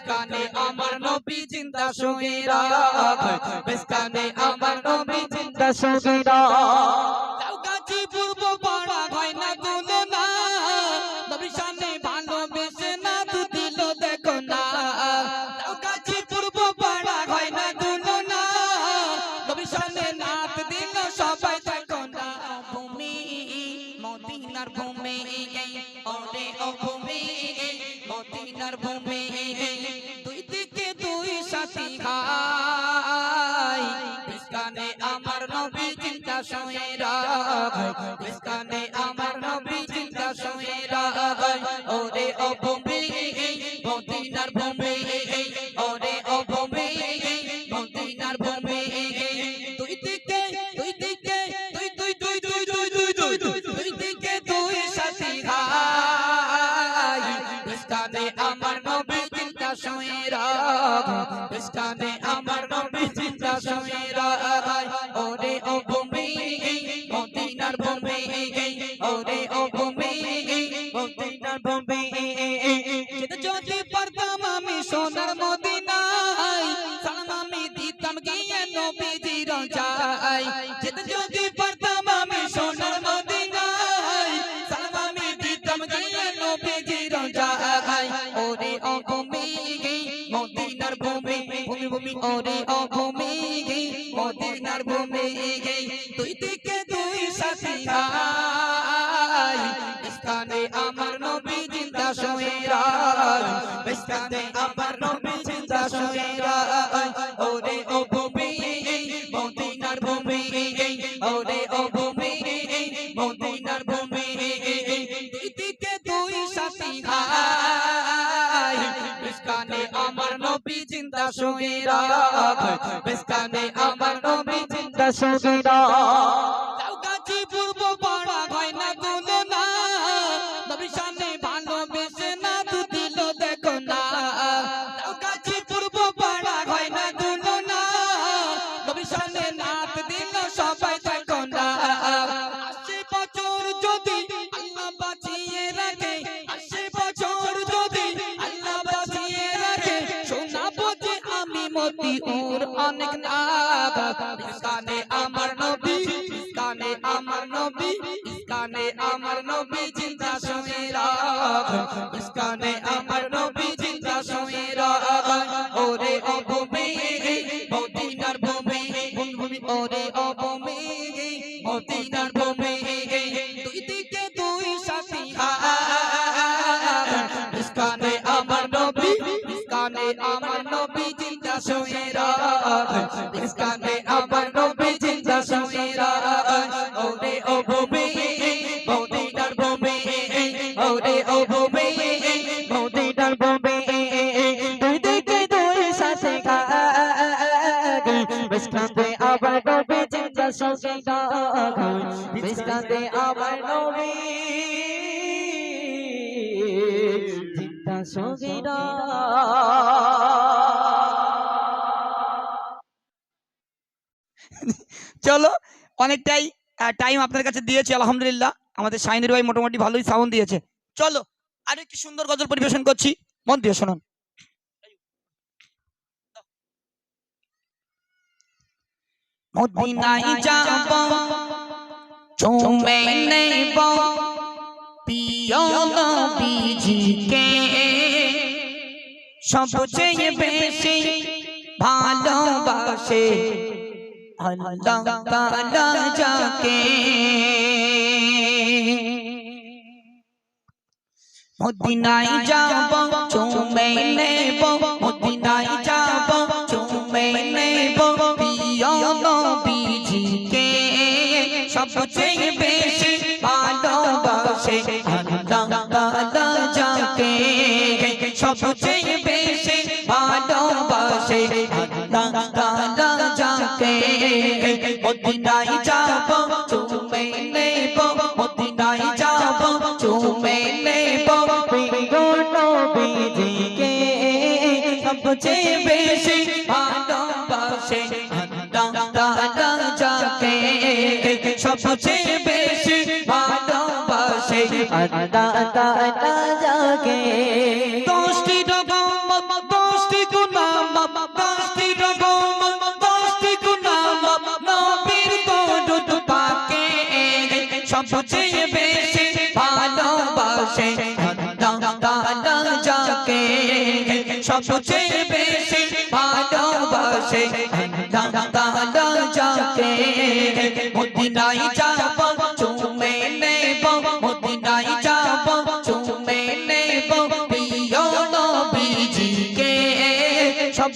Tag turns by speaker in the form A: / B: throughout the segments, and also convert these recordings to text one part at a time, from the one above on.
A: বেশকানে আমার নবী জিন্দা সঙ্গে রাখ বেশকানে আমার নবী জিন্দা রাখ আমার নবী চিন্তা সহিরা বিস্তানে আমার নবী চিন্তা সহিরা ওরে অপম ও ভূমি, মদিনার ভূমি, ওরে ও ভূমি, মদিনার ভূমি। যদি পারতাম আমি সোনার মদিনায়, সালাম আমি দিতাম গিয়ে নবীজির চাই যেতে যদি পারতাম আমি সোনার মদিনায়, সালাম আমি দিতাম গিয়ে নবীজির চাই ওরে ও মদিনার ভূমি দুই দিকে দুই সাথী ভাই। স্থানে আমার নবী জিন্দা শোয়ে স্থানে আমার নবী জিন্দা শোয়ে ওরে ও ভূমি মদিনার ভূমি ওরে ও ভূমি মদিনার ভূমি দুই দিকে দুই সাথী ভাই। বিস্কানে আমার নবী জিন্দা শোয়ে রাখ বিস্কানে আমার 三岁到。আমার নবী। ইসকানে আমার নবী, জিন্দা শুয়ে রাখ ইসকানে আমার নবী, জিন্দা শুয়ে রাখ ওরে ও ভূমি, মদিনার ভূমি, ওরে ও ভূমি, মদিনার ভূমি। দুই দিকে দুই সাথে বিস্কান্তে আবার নবী, জিন্দা শুয়ে রাখ বিস্কান্তে আবার নবী
B: চলো অনেকটাই টাইম আপনার কাছে দিয়েছি আলহামদুলিল্লাহ আমাদের শাইনের ভাই মোটামুটি ভালোই সাউন্ড দিয়েছে চলো আর একটি সুন্দর গজল পরিবেশন করছি মন দিয়ে শুনুন
A: মদিনায় যাব চুমে নেব প্রিয় নবীজিকে সবচেয়ে বেশি ভালোবাসে আল্লাহ তাআলা যাকে মদিনায় যাব চুমে নেব মদিনায় যাব চুমে নেব প্রিয় নবীজিকে সবচেয়ে বেশি তাআলা যাকে সবচেয়ে বেশি ভালোবাসে আল্লাহ তাআলা যাকে মদিনায় যাব, চুমে নেব, মদিনায় যাব, চুমে নেব। সবচেয়ে বেশি ভালোবাসে দাদা যাকে দশটি রকম দশটি গুণাম দশটি রকম দশটি গুণাম নবীর দরুদ পাকে সবচেয়ে বেশি ভালোবাসে দাদা যাকে সবচেয়ে বেশি ভালোবাসে দাদা যাকে মদিনায় যাব চুমে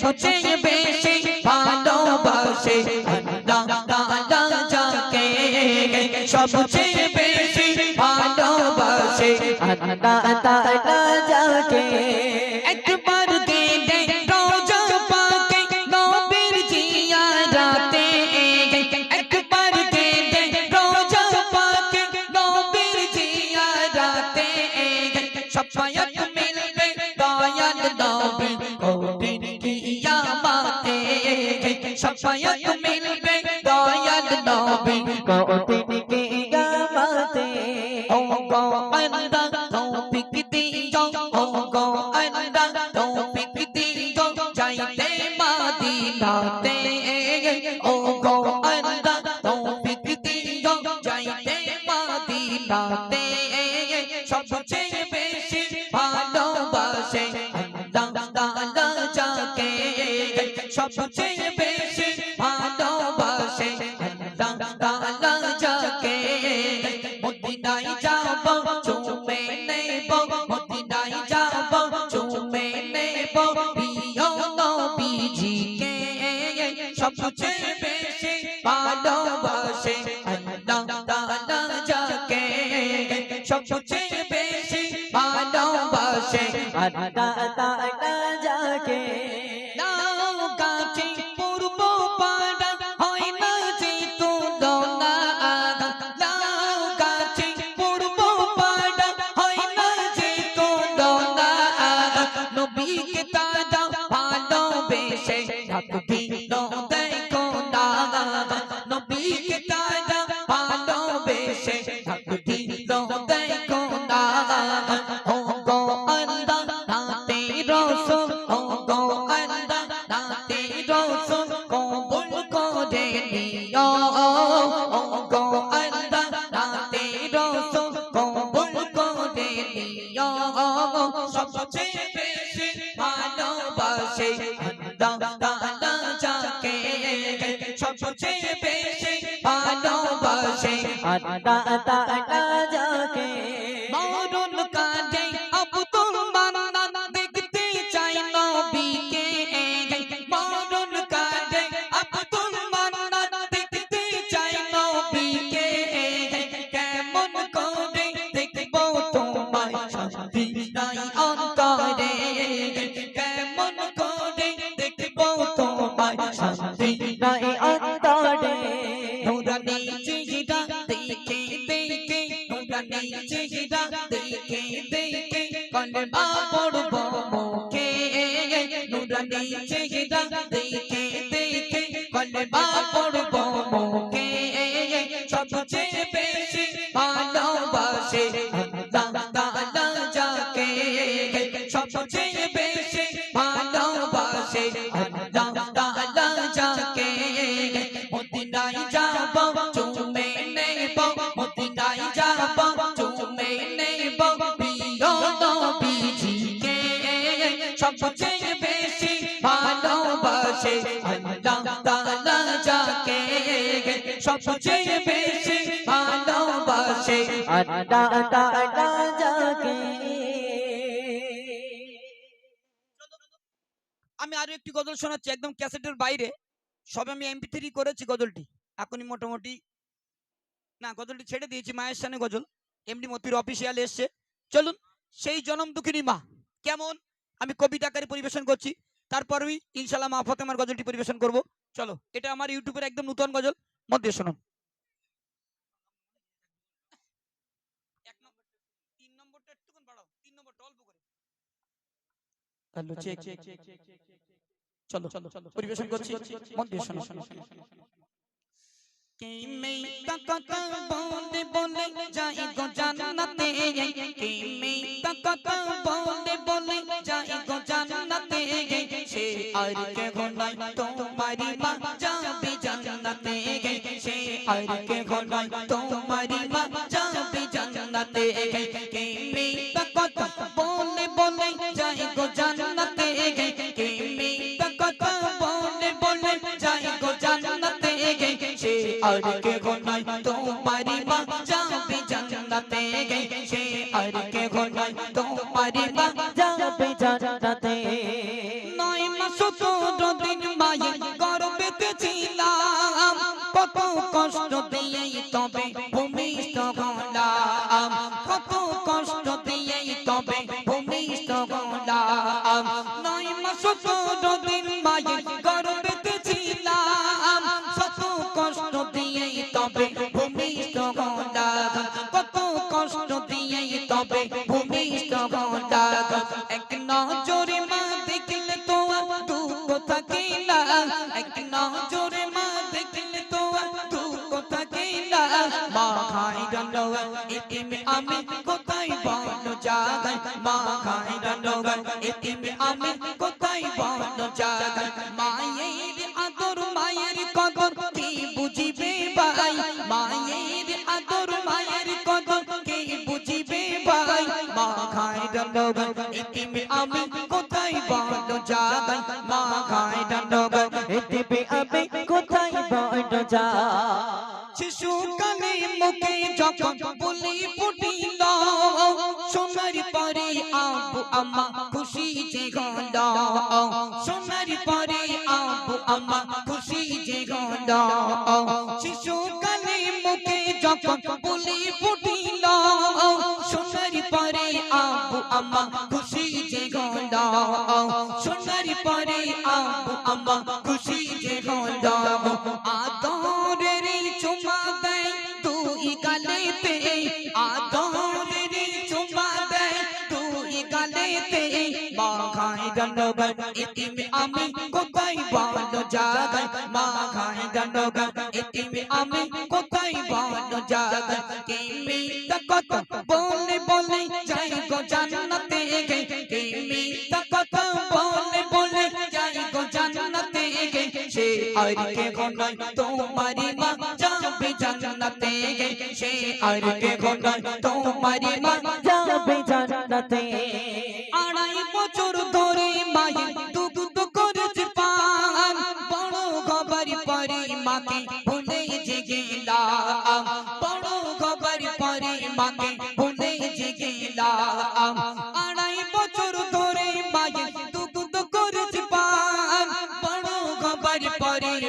A: সবচেয়ে বেশি ভালোবাসে আল্লাহ তাআলা যাকে সবচেয়ে বেশি ভালোবাসে আল্লাহ তাআলা ভালোবাসে ভালোবাসে আল্লাহ সবচেয়ে বেশি ভালোবাসে আল্লাহ নুরানি চেহারা দেখে দেখে নুরানি চেহারা দেখে দেখে কলমা পড়ব মুখে নুরানি চেহারা দেখে দেখে কলমা পড়ব মুখে সবচেয়ে সবচেয়ে বেশি ভালোবাসে যাকে
B: আমি আরও একটি গজল শোনাচ্ছি একদম ক্যাসেটের বাইরে। সবে আমি এমপি থ্রি করেছি গজলটি। এখনই মোটামুটি না গজলটি ছেড়ে দিয়েছি মায়ের সামনে গজল। এমডি মতির অফিসিয়াল এসছে। চলুন সেই জনম দুঃখিনী মা। কেমন? আমি কবিতা আকারে পরিবেশন করছি। তারপরেই ইনশাল্লাহ মা ফতেমার গজলটি পরিবেশন করব। চলো এটা আমার ইউটিউবের একদম নতুন গজল। মধ্যে শুনুন চলো চলো পরিবেশন করছি। মন দিয়ে শোনো
A: কে মে কাকা বলে বলে যাই গো জান্নাতে। কে মে বলে বলে যাই গো জান্নাতে। সে আর কে গোনাই তোমারি মা। জান্নাতে গে সে আর কে ঘনাই তোমারি মা যাবে জান্নাতে গে কে মে বলে বলে যাই গো জান্নাতে গে কে মে বলে বলে যাই গো জান্নাতে গে আর কে ঘনাই তোমারি মা
C: যাবে জান্নাতে
A: গে আর কে ঘনাই তোমারি মা যাবে জান্নাতে কষ্ট দিয়েই তবে ভূমিষ্ঠ হলাম কত কষ্ট দিয়েই তবে ভূমিষ্ঠ হলাম নয় মাস রান্না এতিমে আমি কোথায় বল জাগাই মা খাই রান্না
C: এদিবে আমি কোথায় বড় যা
A: শিশুকালে মুখে যখন বলি ফুটিল, সোনার পরে আবু আম্মা খুশি যে গল সোনার পরে আবু আম্মা খুশি যে গল পরে আবু আম্মা খুশি যে গল সোনার পরে আবু আম্মা খুশি যে গল আদরের চুমা দেয় তুই গালেতে। আদরের চুমা দেয় তুই গালেতে। মা খাই দণ্ডগন ইতিমে আমি কোথায় বল জাগাই মা খাই দণ্ডগন ইতিমে আমি কোথায় বল জাগাই কে মিটা সে আর কে গনাই তোমারি মা যাবে জান্নাতে। সে আর কে গনাই তোমারি মা
C: যাবে জান্নাতে।
A: আড়াই বছর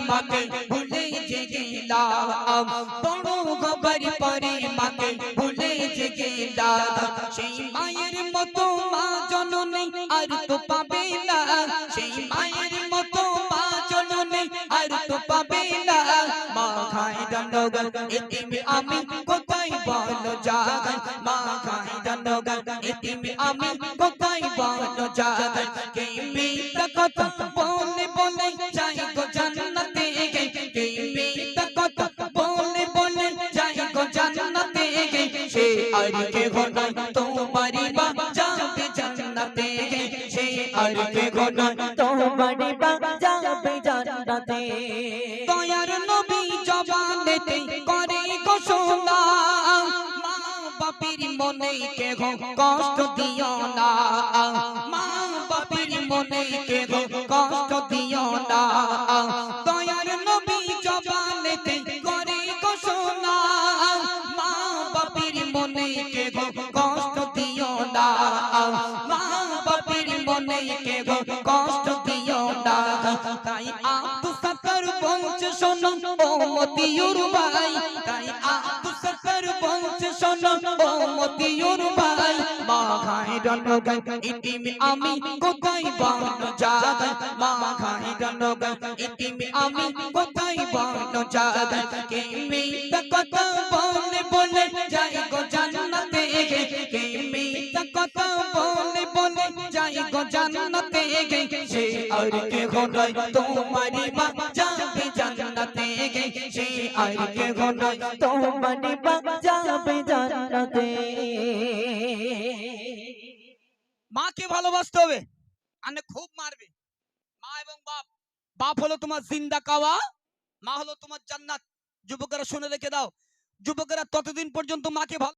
A: মাকে ভুলে যে গেলাম। বড় খবর পরে মাকে ভুলে যে গেলাম। সেই মায়ের মতো মা জননী আর তো পাবে না। সেই মায়ের মতো মা জননী আর তো পাবে না। মা খাই দণ্ডগন এতিমে আমি কোথায় বল জাগাই মা খাই দণ্ডগন এতিমে আমি কোথায় কে ঘনাই তোমারি বা যাবে জান্নাতে সে আর কে ঘনাই
C: তোমারি বা যাবে জান্নাতে
A: দয়ার নবী জবানেতে করে ঘোষণা, মা বাপের মনে কে কষ্ট দিও না। শোনো ও মতিউর ভাই, তাই সাত্তার বলছে শোনো ও আমি কোথায় বন জাগাই মা খাই দণ্ডগাই ইতিমি আমি কোথায় বন জাগাই কে কথা বলে বলে যাই গো জান্নাতে কে মিটা কথা বলে বলে যাই গো জান্নাতে সে আর কে ঘনাই তোমারি মা কে ঘনাই
C: তোমারি যাবে জান্নাতে।
B: মাকে ভালোবাসতে হবে আনে খুব মারবে। মা এবং বাপ বাপ হলো তোমার জিন্দা কাওয়া মা হলো তোমার জান্নাত। যুবকেরা শুনে রেখে দাও যুবকেরা ততদিন পর্যন্ত মাকে ভালো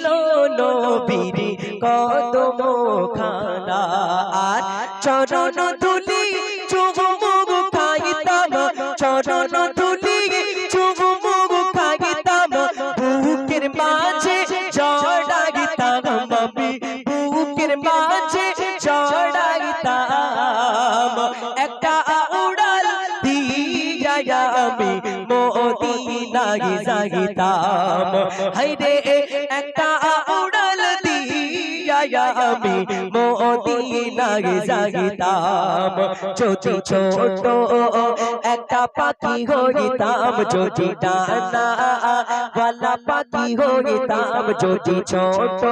C: নবীর কদম খানা আর চরণ ধুলি চুমুক খাইতাম, চরণ ধুলি চুমুক খাইতাম। বুকের মাঝে চড়াইতাম আমি, বুকের মাঝে চড়াইতাম একটা উড়াল দিয়া আমি মদিনায় যাইতাম হাইরে একটা আমি মদিনায় যাইতাম যদি ছোট একটা পাখি হইতাম, যদি ডানা বালা পাখি হইতাম, যদি ছোট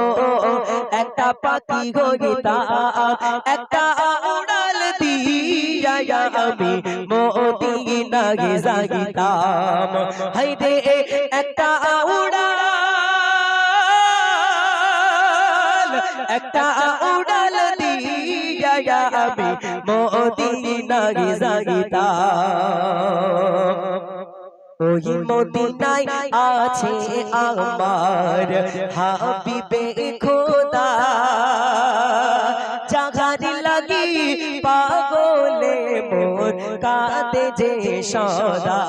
C: একটা পাখি হইতাম, একটা উড়াল দিয়া আমি মদিনায় যাইতাম হাইরে একটা উড়াল একটা উড়াল দিয়া আমি মদিনায় যাইতাম ওই মদিনায় আছে আমার হাবিবে খোদা। জাগারি লাগি পাগলে মোর কাঁদে যে সদা।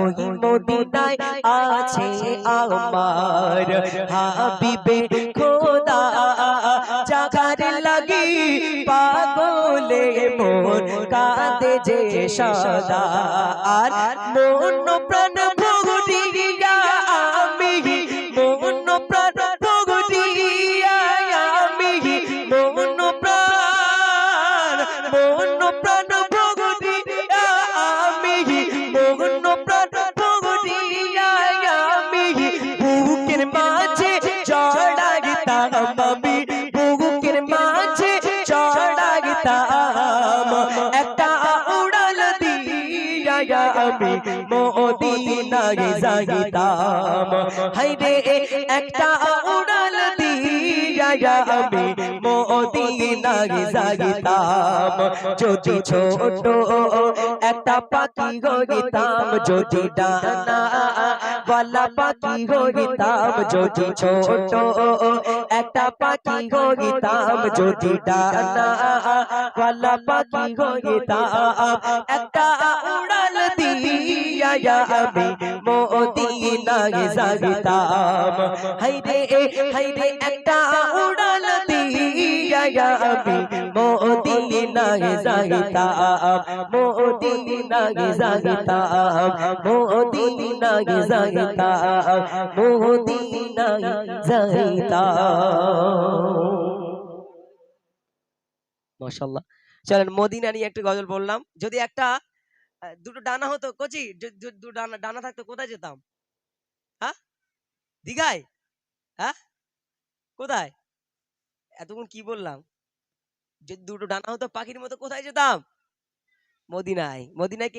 C: ওই মদিনায় আছে আমার হাবিবে মোর কাঁদে যে সদা। আর মন প্রাণ মদিনায় যাইতাম হাইরে একটা উড়াল দিয়া আমি মদিনায় যাইতাম যদি ছোট একটা পাখি হইতাম যদি ডানা পাখি হইতাম যদি ছোট একটা পাখি হইতাম যদি ডানা পাখি হইতাম একটা উড়াল দিয়া আমি মদিনায় যাইতাম হাইরে হাইরে একটা উড়াল দিয়া আমি মদিনায় যাইতাম মদিনায় যাইতাম মদিনায় যাইতাম মদিনায় যাইতাম মাশাআল্লাহ চলেন মদিনা নিয়ে একটা গজল বললাম। যদি একটা দুটো ডানা হতো কচি দু- দুটো ডানা ডানা থাকতো কোথায় যেতাম? হ্যাঁ? দীঘায়? হ্যাঁ? কোথায়? এতক্ষণ কি বললাম? যদি দুটো ডানা হতো পাখির মতো কোথায় যেতাম? মদিনায়। মদিনায়